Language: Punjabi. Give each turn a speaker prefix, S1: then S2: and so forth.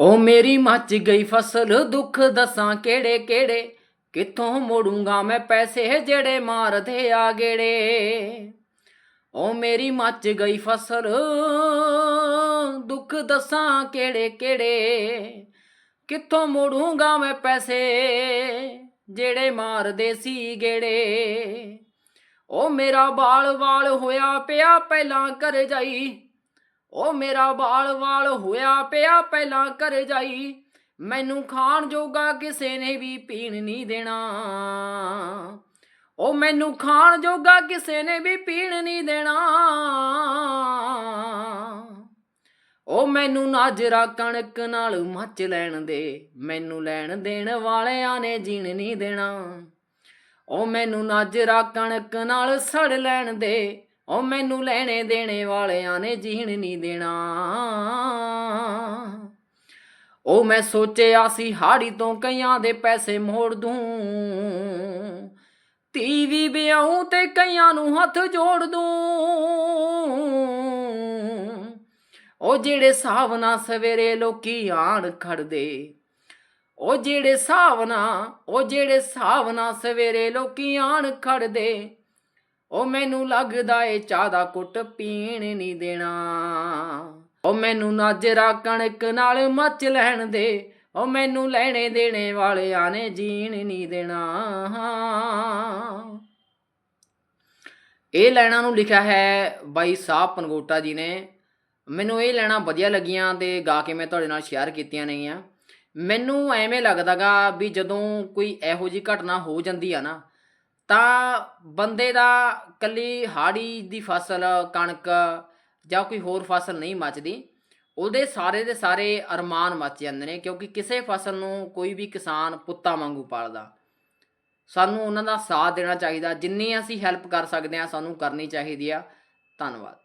S1: ਓ ਮੇਰੀ ਮੱਚ ਗਈ ਫਸਲ, ਦੁੱਖ ਦੱਸਾਂ ਕਿਹੜੇ ਕਿਹੜੇ? ਕਿੱਥੋਂ ਮੋੜੂੰਗਾ ਮੈਂ ਪੈਸੇ ਜਿਹੜੇ ਮਾਰਦੇ ਆ ਗੇੜੇ? ਓ ਮੇਰੀ ਮੱਚ ਗਈ ਫਸਲ, ਦੁੱਖ ਦੱਸਾਂ ਕਿਹੜੇ ਕਿਹੜੇ? ਕਿੱਥੋਂ ਮੋੜੂੰਗਾ ਮੈਂ ਪੈਸੇ ਜਿਹੜੇ ਮਾਰਦੇ ਸੀ ਗੇੜੇ? ਓ ਮੇਰਾ ਬਾਲ ਵਾਲ ਹੋਇਆ ਪਿਆ, ਪਹਿਲਾਂ ਕਰ ਜਾਈ ਉਹ ਮੇਰਾ ਬਾਲ ਵਾਲ ਹੋਇਆ ਪਿਆ, ਪਹਿਲਾਂ ਕਰ ਜਾਈ। ਮੈਨੂੰ ਖਾਣ ਜੋਗਾ ਕਿਸੇ ਨੇ ਵੀ ਪੀਣ ਨਹੀਂ ਦੇਣਾ। ਉਹ ਮੈਨੂੰ ਖਾਣ ਜੋਗਾ ਕਿਸੇ ਨੇ ਵੀ ਪੀਣ ਨਹੀਂ ਦੇਣਾ। ਉਹ ਮੈਨੂੰ ਨਾਜਰਾ ਕਣਕ ਨਾਲ ਮੱਚ ਲੈਣ ਦੇ। ਮੈਨੂੰ ਲੈਣ ਦੇਣ ਵਾਲਿਆਂ ਨੇ ਜੀਣ ਨਹੀਂ ਦੇਣਾ। ਉਹ ਮੈਨੂੰ ਨਾਜਰਾ ਕਣਕ ਨਾਲ ਸੜ ਲੈਣ ਦੇ। ਓ ਮੈਨੂੰ ਲੈਣੇ ਦੇਣੇ ਵਾਲਿਆਂ ਨੇ ਜੀਣ ਨਹੀਂ ਦੇਣਾ। ਓ ਮੈਂ ਸੋਚਿਆ ਸੀ ਹਾੜੀ ਤੋਂ ਕਈਆਂ ਦੇ ਪੈਸੇ ਮੋੜ ਦੂੰ। ਧੀ ਵੀ ਵਿਆਹੂੰ ਤੇ ਕਈਆਂ ਨੂੰ ਹੱਥ ਜੋੜ ਦੂੰ। ਉਹ ਜਿਹੜੇ ਸਾਵਨਾ ਸਵੇਰੇ ਲੋਕੀ ਆਣ ਖੜਦੇ, ਉਹ ਜਿਹੜੇ ਸਾਵਨਾ ਉਹ ਜਿਹੜੇ ਸਾਵਨਾ ਸਵੇਰੇ ਲੋਕੀ ਆਣ ਖੜਦੇ ਉਹ ਮੈਨੂੰ ਲੱਗਦਾ ਏ ਚਾਹ ਦਾ ਕੁੱਟ ਪੀਣ ਨਹੀਂ ਦੇਣਾ। ਉਹ ਮੈਨੂੰ ਨਾਜਰਾ ਕਣਕ ਨਾਲ ਮੱਚ ਲੈਣ ਦੇ। ਉਹ ਮੈਨੂੰ ਲੈਣੇ ਦੇਣੇ ਵਾਲਿਆਂ ਨੇ ਜੀਣ ਨਹੀਂ ਦੇਣਾ। ਇਹ ਲੈਣਾ ਨੂੰ ਲਿਖਿਆ ਹੈ ਬਾਈ ਸਾਹਿਬ ਪਨਗੋਟਾ ਜੀ ਨੇ। ਮੈਨੂੰ ਇਹ ਲੈਣਾ ਵਧੀਆ ਲੱਗੀਆਂ ਤੇ ਗਾ ਕੇ ਮੈਂ ਤੁਹਾਡੇ ਨਾਲ ਸ਼ੇਅਰ ਕੀਤੀਆਂ ਨੇਗੀਆਂ। ਮੈਨੂੰ ਐਵੇਂ ਲੱਗਦਾਗਾ ਵੀ ਜਦੋਂ ਕੋਈ ਇਹੋ ਜੀ ਘਟਨਾ ਹੋ ਜਾਂਦੀ ਆ ਨਾ ਤਾਂ ਬੰਦੇ ਦਾ ਕੱਲੀ ਹਾੜੀ ਦੀ ਫਸਲ, ਕਣਕ ਜਾਂ ਕੋਈ ਹੋਰ ਫਸਲ ਨਹੀਂ ਮੱਚਦੀ। ਉਹਦੇ ਸਾਰੇ ਦੇ ਸਾਰੇ ਅਰਮਾਨ ਮੱਚ ਜਾਂਦੇ ਨੇ ਕਿਉਂਕਿ ਕਿਸੇ ਫਸਲ ਨੂੰ ਕੋਈ ਵੀ ਕਿਸਾਨ ਪੁੱਤਾਂ ਵਾਂਗੂ ਪਾਲਦਾ। ਸਾਨੂੰ ਉਹਨਾਂ ਦਾ ਸਾਥ ਦੇਣਾ ਚਾਹੀਦਾ। ਜਿੰਨੀ ਅਸੀਂ ਹੈਲਪ ਕਰ ਸਕਦੇ ਹਾਂ, ਸਾਨੂੰ ਕਰਨੀ ਚਾਹੀਦੀ ਆ। ਧੰਨਵਾਦ।